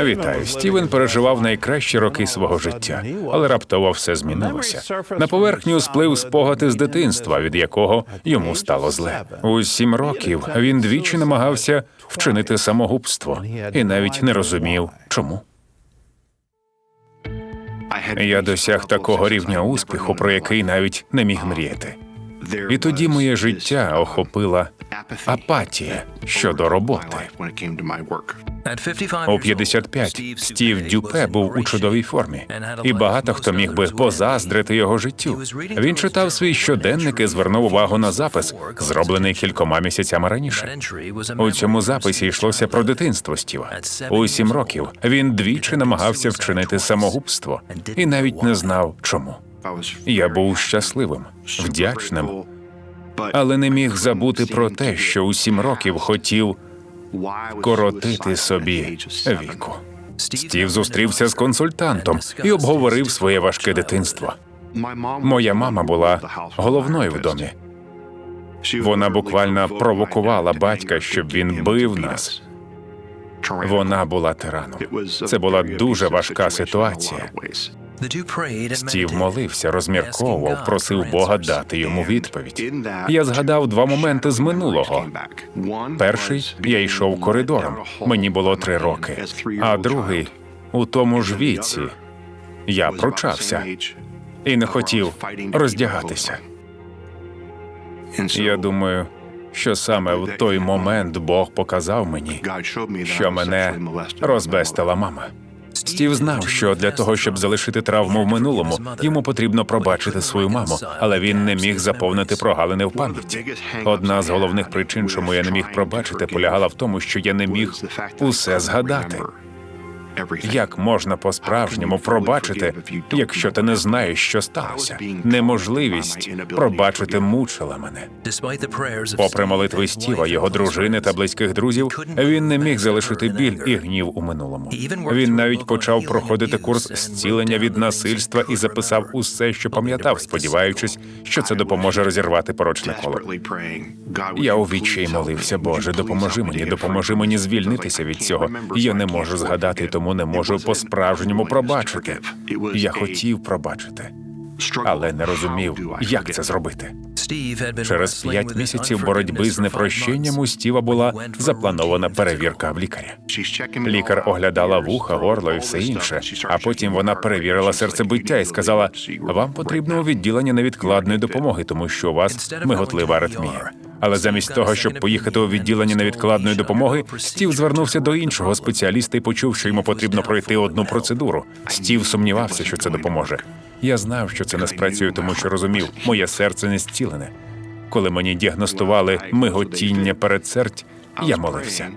Вітаю, Стівен переживав найкращі роки свого життя, але раптово все змінилося. На поверхню сплив спогад із дитинства, від якого йому стало зле. У сім років він двічі намагався вчинити самогубство і навіть не розумів, чому. Я досяг такого рівня успіху, про який навіть не міг мріяти. І тоді моє життя охопила апатія щодо роботи. У 55 Стів Дюпе був у чудовій формі, і багато хто міг би позаздрити його життю. Він читав свій щоденник і звернув увагу на запис, зроблений кількома місяцями раніше. У цьому записі йшлося про дитинство Стіва. У сім років він двічі намагався вчинити самогубство і навіть не знав, чому. Я був щасливим, вдячним, але не міг забути про те, що у сім років хотів коротити собі віку. Стів зустрівся з консультантом і обговорив своє важке дитинство. Моя мама була головною в домі. Вона буквально провокувала батька, щоб він бив нас. Вона була тираном. Це була дуже важка ситуація. Стів молився, розмірковував, просив Бога дати йому відповідь. Я згадав два моменти з минулого. Перший я йшов коридором, мені було три роки, а другий у тому ж віці. Я пручався і не хотів роздягатися. Я думаю, що саме в той момент Бог показав мені, що мене розбестила мама. Стів знав, що для того, щоб залишити травму в минулому, йому потрібно пробачити свою маму, але він не міг заповнити прогалини в пам'яті. Одна з головних причин, чому я не міг пробачити, полягала в тому, що я не міг усе згадати. Як можна по-справжньому пробачити, якщо ти не знаєш, що сталося? Неможливість пробачити мучила мене. Попри молитви Стіва, його дружини та близьких друзів, він не міг залишити біль і гнів у минулому. Він навіть почав проходити курс зцілення від насильства і записав усе, що пам'ятав, сподіваючись, що це допоможе розірвати порочне коло. Я у відчаї молився, Боже, допоможи мені, допоможи мені звільнитися від цього. Я не можу згадати, тому не можу по-справжньому пробачити. Я хотів пробачити, але не розумів, як це зробити. Через п'ять місяців боротьби з непрощенням у Стіва була запланована перевірка в лікаря. Лікар оглядала вуха, горло і все інше. А потім вона перевірила серцебиття і сказала: вам потрібно у відділення невідкладної допомоги, тому що у вас миготлива аритмія. Але замість того, щоб поїхати у відділення невідкладної допомоги, Стів звернувся до іншого спеціаліста і почув, що йому потрібно пройти одну процедуру. Стів сумнівався, що це допоможе. Я знав, що це не спрацює, тому що розумів, моє серце не зцілене. Коли мені діагностували миготіння передсердь, я молився.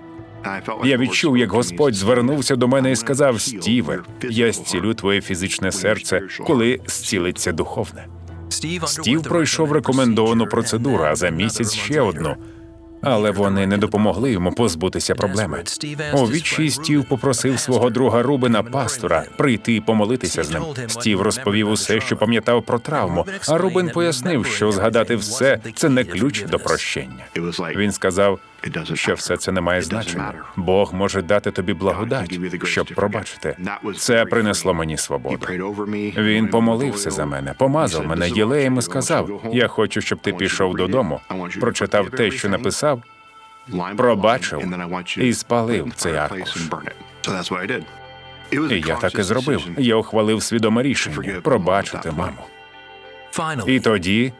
Я відчув, як Господь звернувся до мене і сказав: Стіве, я зцілю твоє фізичне серце, коли зцілиться духовне. Стів пройшов рекомендовану процедуру, а за місяць ще одну. Але вони не допомогли йому позбутися проблеми. У відчі Стів попросив свого друга Рубена пастора прийти і помолитися з ним. Стів розповів усе, що пам'ятав про травму. А Рубен пояснив, що згадати все це не ключ до прощення. Він сказав, що все це не має значення. Бог може дати тобі благодать, щоб пробачити. Це принесло мені свободу. Він помолився за мене, помазав мене єлеєм і сказав: Я хочу, щоб ти пішов додому, прочитав те, що написав, пробачив і спалив цей аркуш. І я так і зробив. Я ухвалив свідоме рішення пробачити маму. І тоді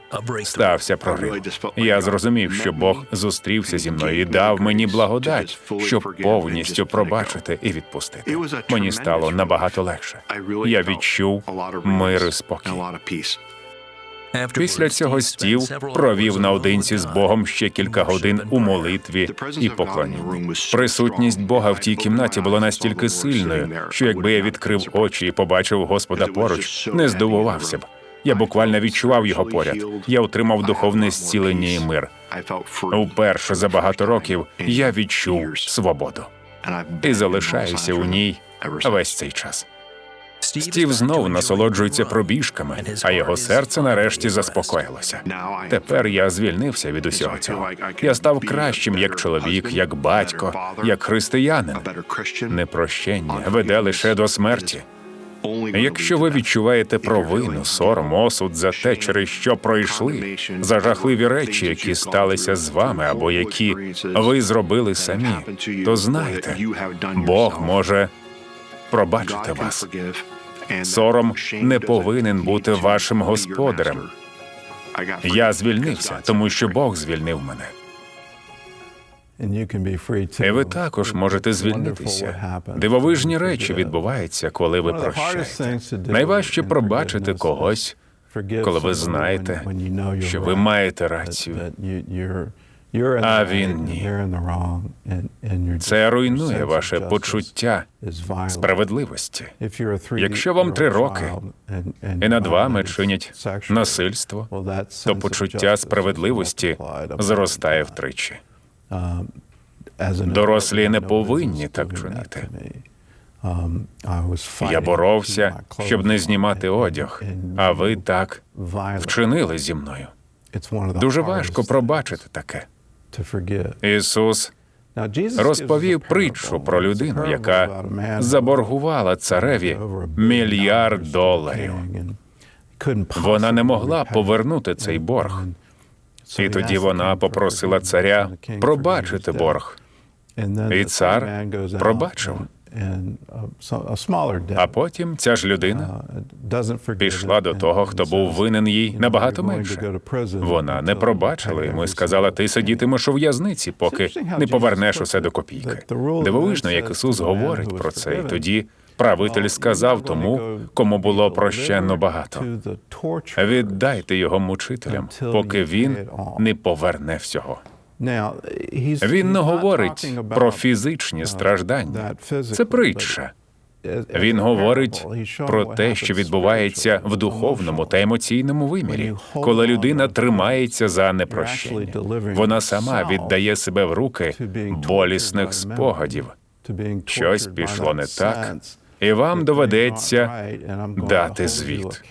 стався прорив. Я зрозумів, що Бог зустрівся зі мною і дав мені благодать, щоб повністю пробачити і відпустити. Мені стало набагато легше. Я відчув мир і спокій. Після цього стів провів наодинці з Богом ще кілька годин у молитві і поклонінні. Присутність Бога в тій кімнаті була настільки сильною, що якби я відкрив очі і побачив Господа поруч, не здивувався б. Я буквально відчував його поряд. Я отримав духовне зцілення і мир. Уперше за багато років я відчув свободу і залишаюся у ній весь цей час. Стів знов насолоджується пробіжками, а його серце нарешті заспокоїлося. Тепер я звільнився від усього цього. Я став кращим як чоловік, як батько, як християнин. Непрощення веде лише до смерті. Якщо ви відчуваєте провину, сором, осуд за те, через що пройшли, за жахливі речі, які сталися з вами, або які ви зробили самі, то знайте, Бог може пробачити вас. Сором не повинен бути вашим господарем. Я звільнився, тому що Бог звільнив мене. І ви також можете звільнитися. Дивовижні речі відбуваються, коли ви прощаєте. Найважче пробачити когось, коли ви знаєте, що ви маєте рацію. а він ні. Це руйнує ваше почуття справедливості. Якщо вам три роки, і над вами чинять насильство, то почуття справедливості зростає втричі. Дорослі не повинні так чинити. Я боровся, щоб не знімати одяг, а ви так вчинили зі мною. Дуже важко пробачити таке. Ісус розповів притчу про людину, яка заборгувала цареві мільярд доларів. Вона не могла повернути цей борг. І тоді вона попросила царя пробачити борг. І цар пробачив. А потім ця ж людина пішла до того, хто був винен їй набагато менше. Вона не пробачила йому і сказала: ти сидітимеш у в'язниці, поки не повернеш усе до копійки. Дивовижно, як Ісус говорить про це, і тоді правитель сказав тому, кому було прощено багато. Віддайте його мучителям, поки він не поверне всього. Він не говорить про фізичні страждання. Це притча. Він говорить про те, що відбувається в духовному та емоційному вимірі, коли людина тримається за непрощення. Вона сама віддає себе в руки болісних спогадів. Щось пішло не так, і вам доведеться дати звіт.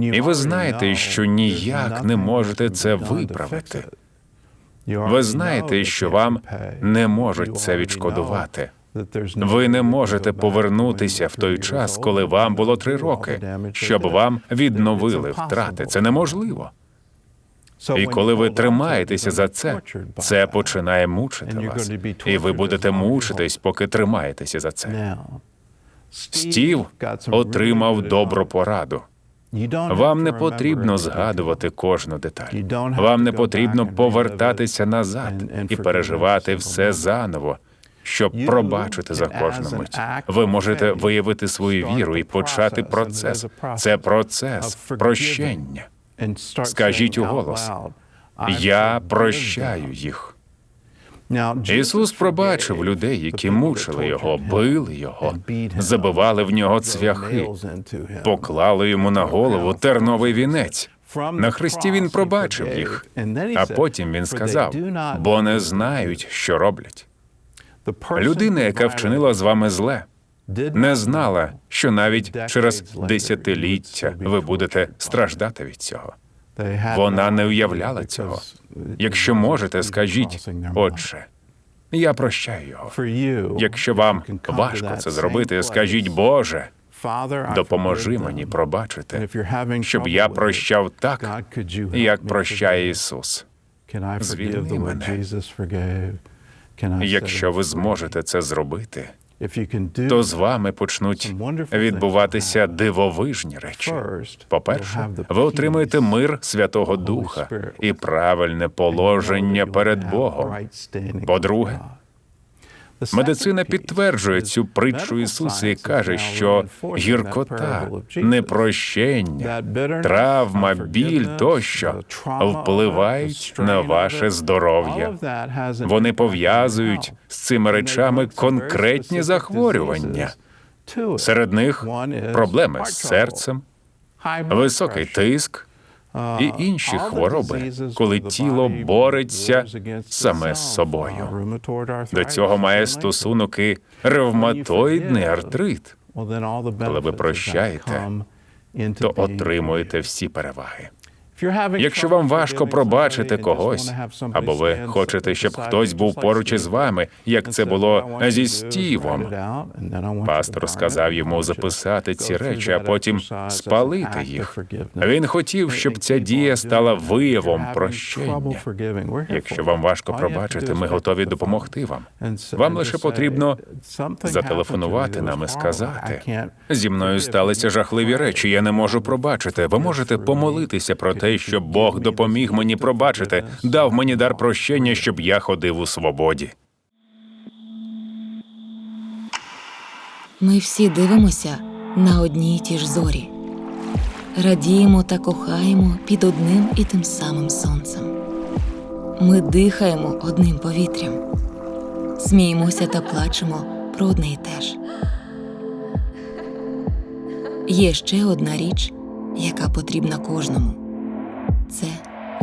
І ви знаєте, що ніяк не можете це виправити. Ви знаєте, що вам не можуть це відшкодувати. Ви не можете повернутися в той час, коли вам було три роки, щоб вам відновили втрати. Це неможливо. І коли ви тримаєтеся за це, це починає мучити вас. І ви будете мучитись, поки тримаєтеся за це. Стів отримав добру пораду. Вам не потрібно згадувати кожну деталь. Вам не потрібно повертатися назад і переживати все заново, щоб пробачити за кожну мить. Ви можете виявити свою віру і почати процес. Це процес прощення. Скажіть у голос, Я прощаю їх. Ісус пробачив людей, які мучили його, били його, забивали в нього цвяхи, поклали йому на голову терновий вінець. На хресті він пробачив їх, а потім він сказав: бо не знають, що роблять. Людина, яка вчинила з вами зле, не знала, що навіть через десятиліття ви будете страждати від цього. Вона не уявляла цього. Якщо можете, скажіть, отче, я прощаю його. Якщо вам важко це зробити, скажіть, Боже, допоможи мені пробачити, щоб я прощав так, як прощає Ісус. Звільни мене. Якщо ви зможете це зробити, то з вами почнуть відбуватися дивовижні речі. По-перше, ви отримаєте мир Святого Духа і правильне положення перед Богом. По-друге, Медицина підтверджує цю притчу Ісуса і каже, що гіркота, непрощення, травма, біль тощо впливають на ваше здоров'я. Вони пов'язують з цими речами конкретні захворювання. Серед них проблеми з серцем, високий тиск і інші хвороби, коли тіло бореться саме з собою. До цього має стосунок і ревматоїдний артрит. коли ви прощаєте, то отримуєте всі переваги. Якщо вам важко пробачити когось, або ви хочете, щоб хтось був поруч із вами, як це було зі Стівом, пастор сказав йому записати ці речі, а потім спалити їх. Він хотів, щоб ця дія стала виявом прощення. Якщо вам важко пробачити, ми готові допомогти вам. Вам лише потрібно зателефонувати нам і сказати. Зі мною сталися жахливі речі. Я не можу пробачити. Ви можете помолитися про те, щоб Бог допоміг мені пробачити, дав мені дар прощення, щоб я ходив у свободі. Ми всі дивимося на одні й ті ж зорі, радіємо та кохаємо під одним і тим самим сонцем. Ми дихаємо одним повітрям, сміємося та плачемо про одне й те ж. Є ще одна річ, яка потрібна кожному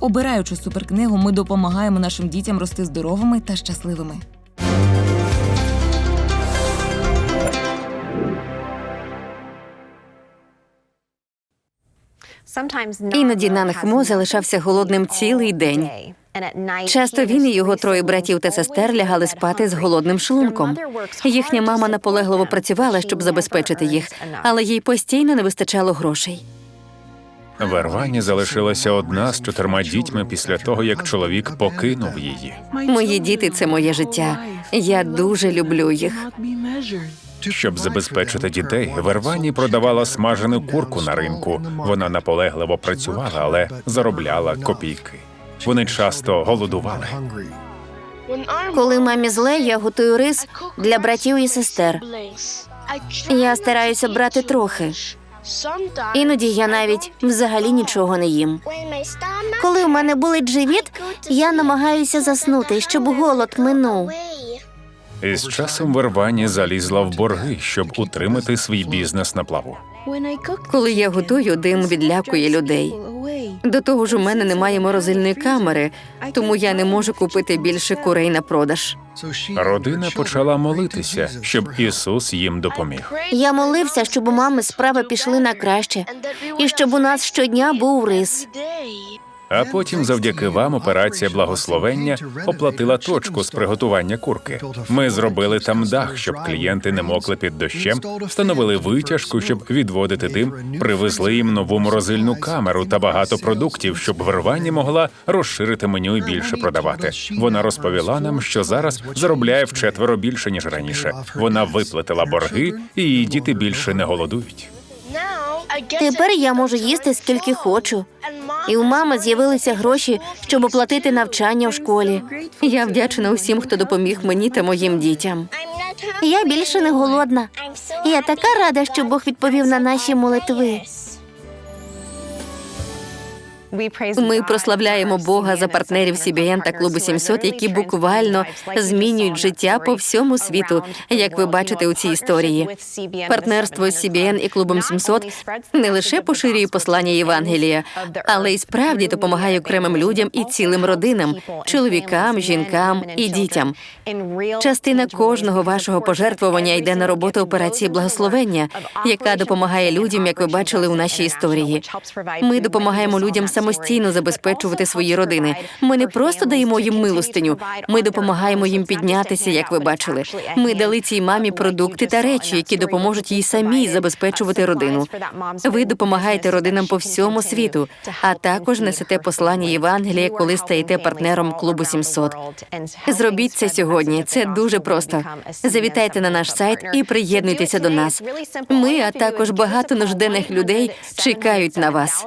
Обираючи суперкнигу, ми допомагаємо нашим дітям рости здоровими та щасливими. Іноді Нанхмо залишався голодним цілий день. Часто він і його троє братів та сестер лягали спати з голодним шлунком. Їхня мама наполегливо працювала, щоб забезпечити їх, але їй постійно не вистачало грошей. В Ервані залишилася одна з чотирма дітьми після того, як чоловік покинув її. Мої діти це моє життя. Я дуже люблю їх. Щоб забезпечити дітей, в Ервані продавала смажену курку на ринку. Вона наполегливо працювала, але заробляла копійки. Вони часто голодували. Коли мамі зле, я готую рис для братів і сестер. Я стараюся брати трохи. Іноді я навіть взагалі нічого не їм. Коли в мене болить живіт, я намагаюся заснути, щоб голод минув. І з часом Вервані залізла в борги, щоб утримати свій бізнес на плаву. Коли я готую, дим відлякує людей. До того ж, у мене немає морозильної камери, тому я не можу купити більше курей на продаж. Родина почала молитися, щоб Ісус їм допоміг. Я молився, щоб у мами справи пішли на краще, і щоб у нас щодня був рис. А потім, завдяки вам, операція благословення оплатила точку з приготування курки. Ми зробили там дах, щоб клієнти не мокли під дощем, встановили витяжку, щоб відводити дим, привезли їм нову морозильну камеру та багато продуктів, щоб в Рвані могла розширити меню і більше продавати. Вона розповіла нам, що зараз заробляє вчетверо більше ніж раніше. Вона виплатила борги, і її діти більше не голодують. Тепер я можу їсти скільки хочу. І у мами з'явилися гроші, щоб оплатити навчання в школі. Я вдячна усім, хто допоміг мені та моїм дітям. Я більше не голодна. Я така рада, що Бог відповів на наші молитви. Ми прославляємо Бога за партнерів CBN та клубу 700, які буквально змінюють життя по всьому світу, як ви бачите у цій історії. Партнерство з CBN і клубом 700 не лише поширює послання Євангелія, але й справді допомагає окремим людям і цілим родинам, чоловікам, жінкам і дітям. Частина кожного вашого пожертвування йде на роботу операції благословення, яка допомагає людям, як ви бачили у нашій історії. Ми допомагаємо людям самостійно самостійно забезпечувати свої родини. Ми не просто даємо їм милостиню, ми допомагаємо їм піднятися, як ви бачили. Ми дали цій мамі продукти та речі, які допоможуть їй самій забезпечувати родину. Ви допомагаєте родинам по всьому світу, а також несете послання Євангелія, коли стаєте партнером клубу 700. Зробіть це сьогодні. Це дуже просто. Завітайте на наш сайт і приєднуйтеся до нас. Ми, а також багато нужденних людей, чекають на вас.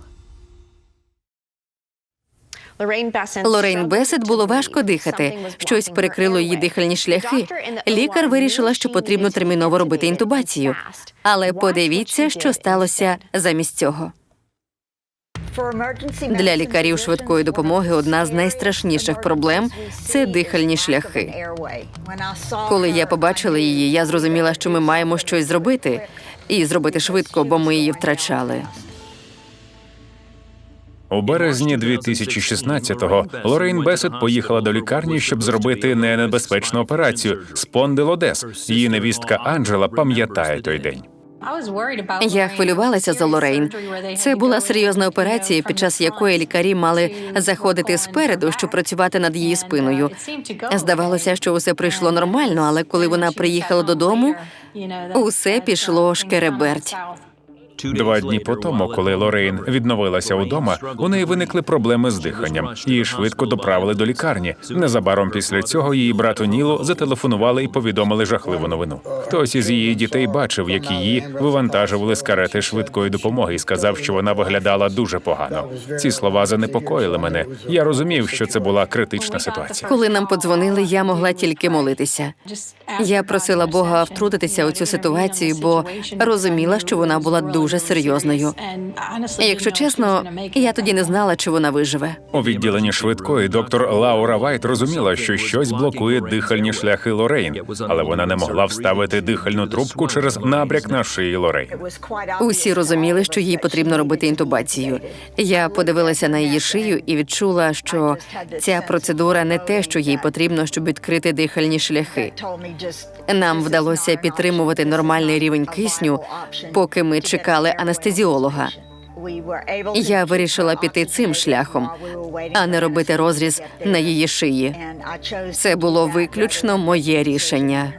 Лорейн Бесет було важко дихати. Щось перекрило її дихальні шляхи. Лікар вирішила, що потрібно терміново робити інтубацію. Але подивіться, що сталося замість цього. Для лікарів швидкої допомоги одна з найстрашніших проблем це дихальні шляхи. Коли я побачила її, я зрозуміла, що ми маємо щось зробити і зробити швидко, бо ми її втрачали. У березні 2016-го Лорейн Бесет поїхала до лікарні, щоб зробити ненебезпечну операцію спондилодез. Її невістка Анджела пам'ятає той день. Я хвилювалася за Лорейн. Це була серйозна операція, під час якої лікарі мали заходити спереду, щоб працювати над її спиною. Здавалося, що усе прийшло нормально, але коли вона приїхала додому, усе пішло шкереберть. Два дні по тому, коли Лорейн відновилася удома, у неї виникли проблеми з диханням. Її швидко доправили до лікарні. Незабаром після цього її брату Нілу зателефонували і повідомили жахливу новину. Хтось із її дітей бачив, як її вивантажували з карети швидкої допомоги, і сказав, що вона виглядала дуже погано. Ці слова занепокоїли мене. Я розумів, що це була критична ситуація. Коли нам подзвонили, я могла тільки молитися. Я просила Бога втрутитися у цю ситуацію, бо розуміла, що вона була дуже серйозною. І, Якщо чесно, я тоді не знала, чи вона виживе. У відділенні швидкої доктор Лаура Вайт розуміла, що щось блокує дихальні шляхи Лорейн, але вона не могла вставити дихальну трубку через набряк на шиї Лорейн. Усі розуміли, що їй потрібно робити інтубацію. Я подивилася на її шию і відчула, що ця процедура не те, що їй потрібно, щоб відкрити дихальні шляхи. Нам вдалося підтримувати нормальний рівень кисню, поки ми чекали анестезіолога. Я вирішила піти цим шляхом, а не робити розріз на її шиї. Це було виключно моє рішення.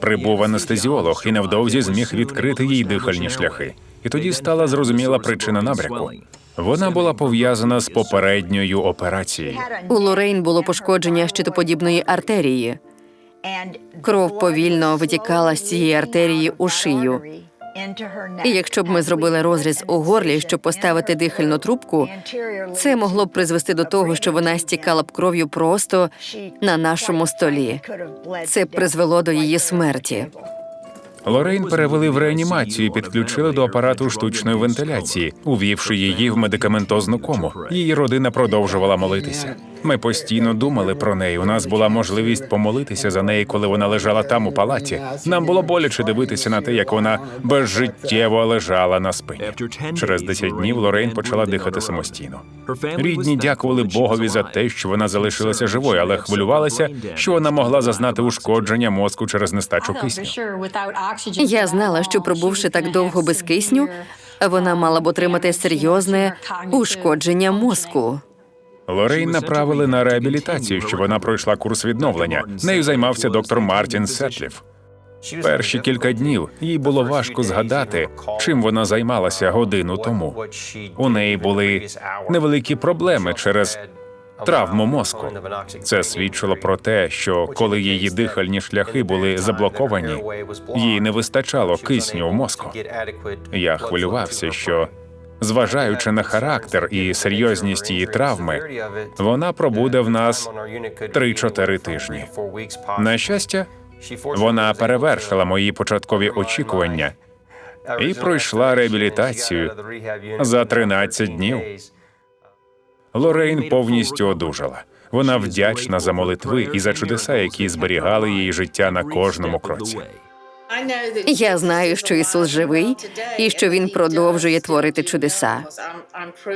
Прибув анестезіолог і невдовзі зміг відкрити їй дихальні шляхи. І тоді стала зрозуміла причина набряку. Вона була пов'язана з попередньою операцією. У Лорейн було пошкодження щитоподібної артерії. Кров повільно витікала з цієї артерії у шию. І якщо б ми зробили розріз у горлі, щоб поставити дихальну трубку, це могло б призвести до того, що вона стікала б кров'ю просто на нашому столі. Це призвело до її смерті. Лорейн перевели в реанімацію і підключили до апарату штучної вентиляції, увівши її в медикаментозну кому. Її родина продовжувала молитися. Ми постійно думали про неї. У нас була можливість помолитися за неї, коли вона лежала там у палаті. Нам було боляче дивитися на те, як вона безжиттєво лежала на спині. Через 10 днів Лорейн почала дихати самостійно. Рідні дякували Богові за те, що вона залишилася живою, але хвилювалися, що вона могла зазнати ушкодження мозку через нестачу кисню. Я знала, що пробувши так довго без кисню, вона мала б отримати серйозне ушкодження мозку. Лорейн направили на реабілітацію, що вона пройшла курс відновлення. Нею займався доктор Мартін Сетлів. Перші кілька днів їй було важко згадати, чим вона займалася годину тому. У неї були невеликі проблеми через травму мозку. Це свідчило про те, що коли її дихальні шляхи були заблоковані, їй не вистачало кисню в мозку. Я хвилювався, що зважаючи на характер і серйозність її травми, вона пробуде в нас 3-4 тижні. На щастя, вона перевершила мої початкові очікування і пройшла реабілітацію за 13 днів. Лорейн повністю одужала. Вона вдячна за молитви і за чудеса, які зберігали її життя на кожному кроці. Я знаю, що Ісус живий і що Він продовжує творити чудеса.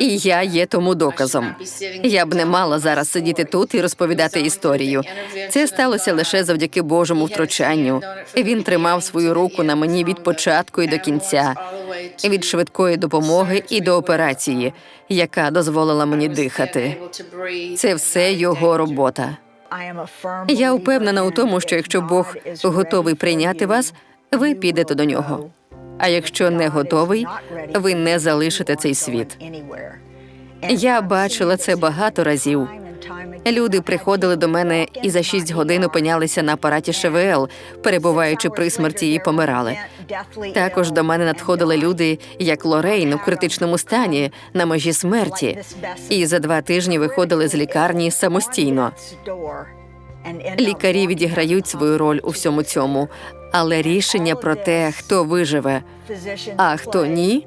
І я є тому доказом. Я б не мала зараз сидіти тут і розповідати історію. Це сталося лише завдяки Божому втручанню. Він тримав свою руку на мені від початку і до кінця, від швидкої допомоги і до операції, яка дозволила мені дихати. Це все його робота. Я впевнена у тому, що якщо Бог готовий прийняти вас, ви підете до нього. А якщо не готовий, ви не залишите цей світ. Я бачила це багато разів. Люди приходили до мене і за шість годин опинялися на апараті ШВЛ, перебуваючи при смерті і помирали. Також до мене надходили люди, як Лорейн у критичному стані на межі смерті, і за два тижні виходили з лікарні самостійно. Лікарі відіграють свою роль у всьому цьому, але рішення про те, хто виживе, а хто ні,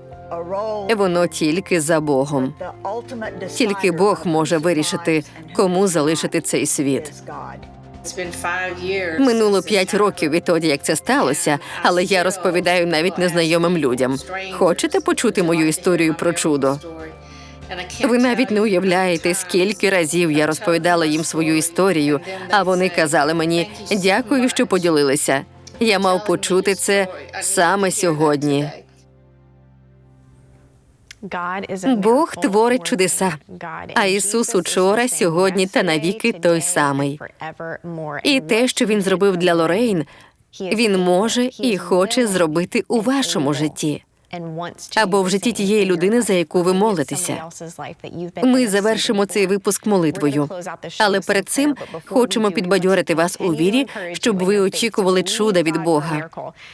воно тільки за Богом. Тільки Бог може вирішити, кому залишити цей світ. Минуло п'ять років відтоді, як це сталося, але я розповідаю навіть незнайомим людям. Хочете почути мою історію про чудо? Ви навіть не уявляєте, скільки разів я розповідала їм свою історію, а вони казали мені дякую, що поділилися. Я мав почути це саме сьогодні. Бог творить чудеса, а Ісус учора, сьогодні та навіки той самий. І те, що він зробив для Лорейн, він може і хоче зробити у вашому житті. Або в житті тієї людини, за яку ви молитеся. Ми завершимо цей випуск молитвою. Але перед цим хочемо підбадьорити вас у вірі, щоб ви очікували чуда від Бога.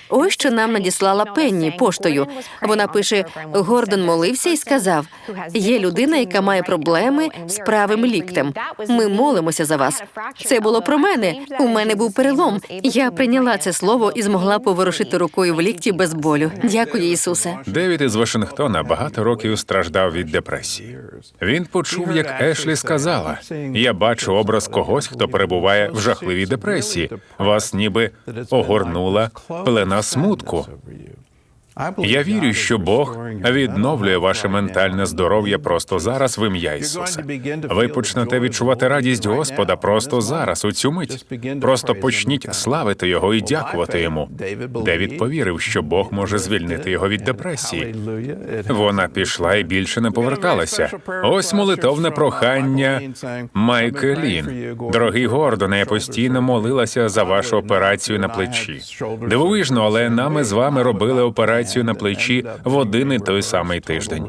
Ось що нам надіслала Пенні поштою. Вона пише: Гордон молився і сказав: є людина, яка має проблеми з правим ліктем. Ми молимося за вас. Це було про мене. У мене був перелом. Я прийняла це слово і змогла поворушити рукою в лікті без болю. Дякую, Ісусе. Девід із Вашингтона багато років страждав від депресії. Він почув, як Ешлі сказала: Я бачу образ когось, хто перебуває в жахливій депресії. Вас ніби огорнула плена смутку. Я вірю, що Бог відновлює ваше ментальне здоров'я просто зараз в ім'я Ісуса. Ви почнете відчувати радість Господа просто зараз, у цю мить. Просто почніть славити Його і дякувати йому. Девід повірив, що Бог може звільнити його від депресії. Вона пішла і більше не поверталася. Ось молитовне прохання Майкелін. Дорогий Гордоне, я постійно молилася за вашу операцію на плечі. Дивовижно, але нами з вами робили операцію на плечі в один і той самий тиждень.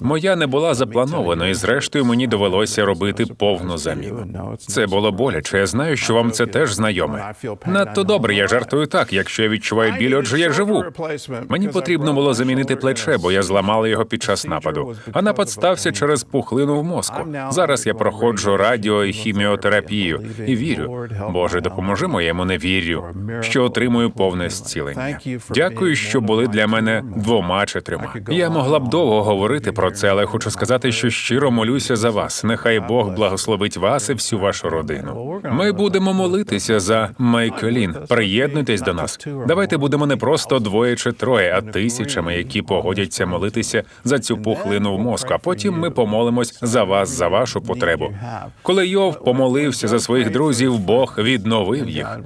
Моя не була запланована, і зрештою мені довелося робити повну заміну. Це було боляче. Я знаю, що вам це теж знайоме. Надто добре, я жартую так. Якщо я відчуваю біль, отже я живу. Мені потрібно було замінити плече, бо я зламала його під час нападу. А напад стався через пухлину в мозку. Зараз я проходжу радіо і хіміотерапію і вірю. Боже, допоможи моєму невір'ю, що отримую повне зцілення. Дякую, що були для мене двома чи трьома. Я могла б довго говорити про це, але хочу сказати, що щиро молюся за вас. Нехай Бог благословить вас і всю вашу родину. Ми будемо молитися за Майкелін. Приєднуйтесь до нас. Давайте будемо не просто двоє чи троє, а тисячами, які погодяться молитися за цю пухлину в мозку. А потім ми помолимось за вас, за вашу потребу. Коли Йов помолився за своїх друзів, Бог відновив їх.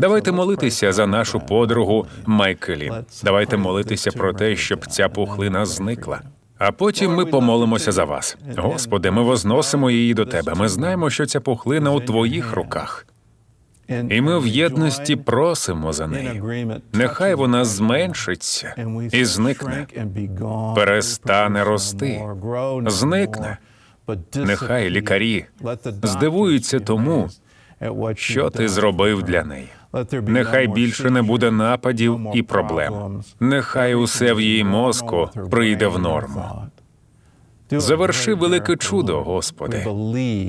Давайте молитися за нашу подругу Майкелін. Давайте молитися про те, щоб ця пухлина зникла. А потім ми помолимося за вас. Господи, ми возносимо її до тебе. Ми знаємо, що ця пухлина у твоїх руках. І ми в єдності просимо за неї. Нехай вона зменшиться і зникне, перестане рости, зникне. Нехай лікарі здивуються тому, що ти зробив для неї. Нехай більше не буде нападів і проблем. Нехай усе в її мозку прийде в норму. Заверши велике чудо, Господи.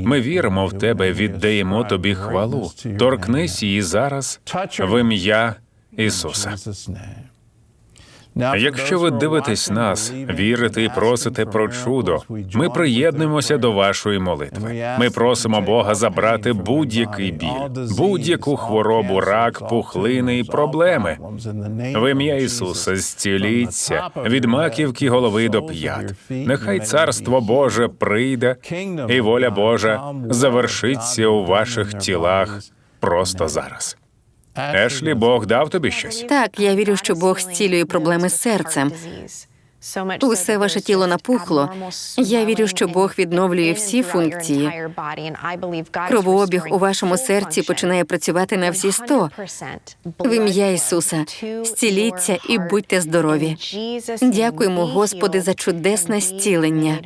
Ми віримо в Тебе, віддаємо Тобі хвалу. Торкнись її зараз в ім'я Ісуса. Якщо ви дивитесь нас, вірите і просите про чудо, ми приєднуємося до вашої молитви. Ми просимо Бога забрати будь-який біль, будь-яку хворобу, рак, пухлини і проблеми. В ім'я Ісуса зціліться від маківки голови до п'ят. Нехай царство Боже прийде, і воля Божа завершиться у ваших тілах просто зараз. Ешлі, Бог дав тобі щось. Так, я вірю, що Бог зцілює проблеми з серцем. Усе ваше тіло напухло. Я вірю, що Бог відновлює всі функції. Кровообіг у вашому серці починає працювати на всі сто. В ім'я Ісуса зціліться і будьте здорові. Дякуємо, Господи, за чудесне зцілення.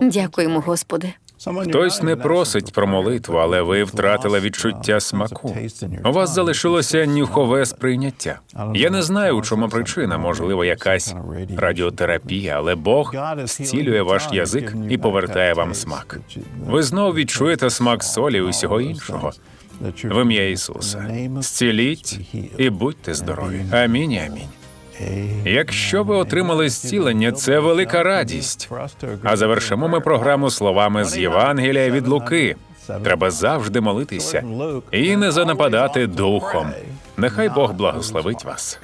Дякуємо, Господи. Хтось не просить про молитву, але ви втратили відчуття смаку. У вас залишилося нюхове сприйняття. Я не знаю, у чому причина, можливо, якась радіотерапія, але Бог зцілює ваш язик і повертає вам смак. Ви знову відчуєте смак солі і усього іншого. В ім'я Ісуса. Зціліть і будьте здорові. Амінь. Амінь. Якщо ви отримали зцілення, це велика радість. А завершимо ми програму словами з Євангелія від Луки. Треба завжди молитися і не занападати духом. Нехай Бог благословить вас.